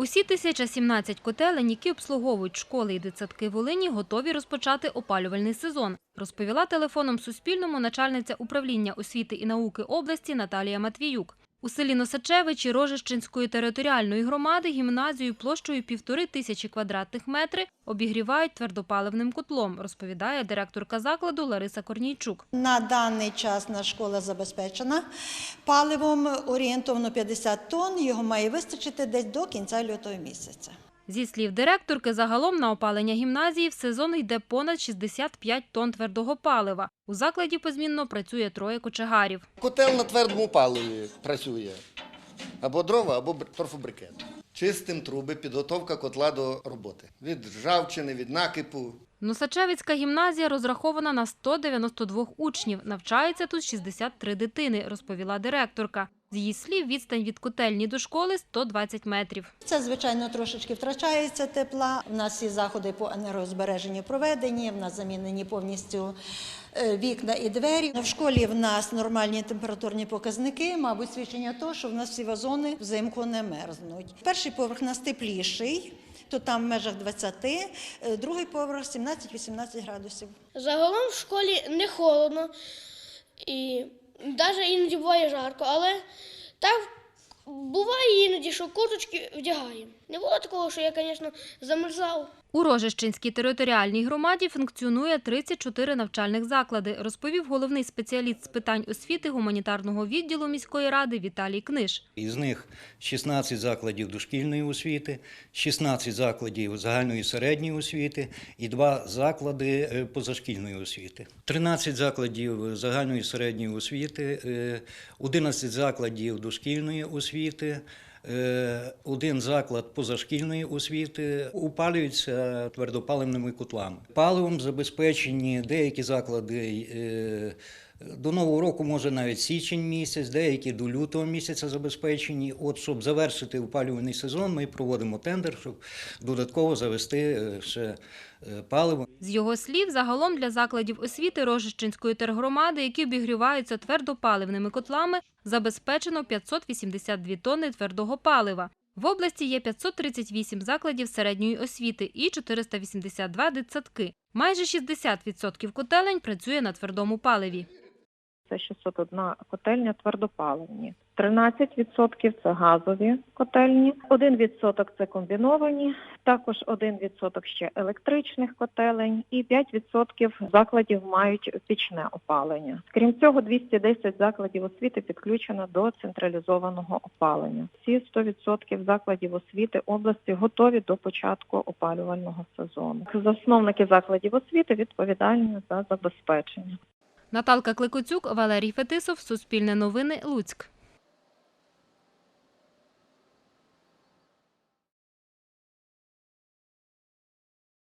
Усі 1017 котелень, які обслуговують школи і дитсадки Волині, готові розпочати опалювальний сезон, розповіла телефоном Суспільному начальниця управління освіти і науки області Наталія Матвіюк. У селі Носачевичі Рожищенської територіальної громади гімназію площею півтори тисячі квадратних метрів обігрівають твердопаливним котлом, розповідає директорка закладу Лариса Корнійчук. На даний час наша школа забезпечена паливом орієнтовно 50 тонн. Його має вистачити десь до кінця лютого місяця. Зі слів директорки, загалом на опалення гімназії в сезон йде понад 65 тонн твердого палива. У закладі позмінно працює троє кочегарів. Котел на твердому паливі працює. Або дрова, або бр- торфобрикет. Чистим труби, підготовка котла до роботи. Від ржавчини, від накипу. Носачевицька гімназія розрахована на 192 учнів. Навчається тут 63 дитини, розповіла директорка. З її слів, відстань від котельні до школи 120 метрів. Це, звичайно, трошечки втрачається тепла. У нас всі заходи по енергозбереженню проведені, в нас замінені повністю е, вікна і двері. В школі в нас нормальні температурні показники, мабуть, свідчення того, що в нас всі вазони взимку не мерзнуть. Перший поверх у нас тепліший, то там в межах 20, е, другий поверх 17-18 градусів. Загалом в школі не холодно і навіть іноді буває жарко, але так буває іноді, що курточки вдягаємо. Не було такого, що я, звісно, замерзав. У Рожищенській територіальній громаді функціонує 34 навчальних заклади, розповів головний спеціаліст з питань освіти гуманітарного відділу міської ради Віталій Книж. Із них 16 закладів дошкільної освіти, 16 закладів загальної середньої освіти і 2 заклади е, позашкільної освіти. 13 закладів загальної середньої освіти, е, 11 закладів дошкільної освіти. Е, Один заклад позашкільної освіти опалюється твердопаливними котлами. Паливом забезпечені деякі заклади е, до нового року, може навіть січень місяць, деякі до лютого місяця забезпечені. От щоб завершити опалювальний сезон, ми проводимо тендер, щоб додатково завести е, ще е, паливо. З його слів, загалом для закладів освіти Рожищенської тергромади, які обігріваються твердопаливними котлами, забезпечено 582 тонни твердого палива. В області є 538 закладів середньої освіти і 482 дитсадки. Майже 60% котелень працює на твердому паливі. Це 601 котельня твердопаливні. 13% це газові котельні, 1% це комбіновані, також 1% ще електричних котелень і 5% закладів мають пічне опалення. Крім цього, 210 закладів освіти підключено до централізованого опалення. Всі 100% закладів освіти області готові до початку опалювального сезону. Засновники закладів освіти відповідальні за забезпечення. Наталка Кликоцюк, Валерій Фетисов, Суспільне новини, Луцьк.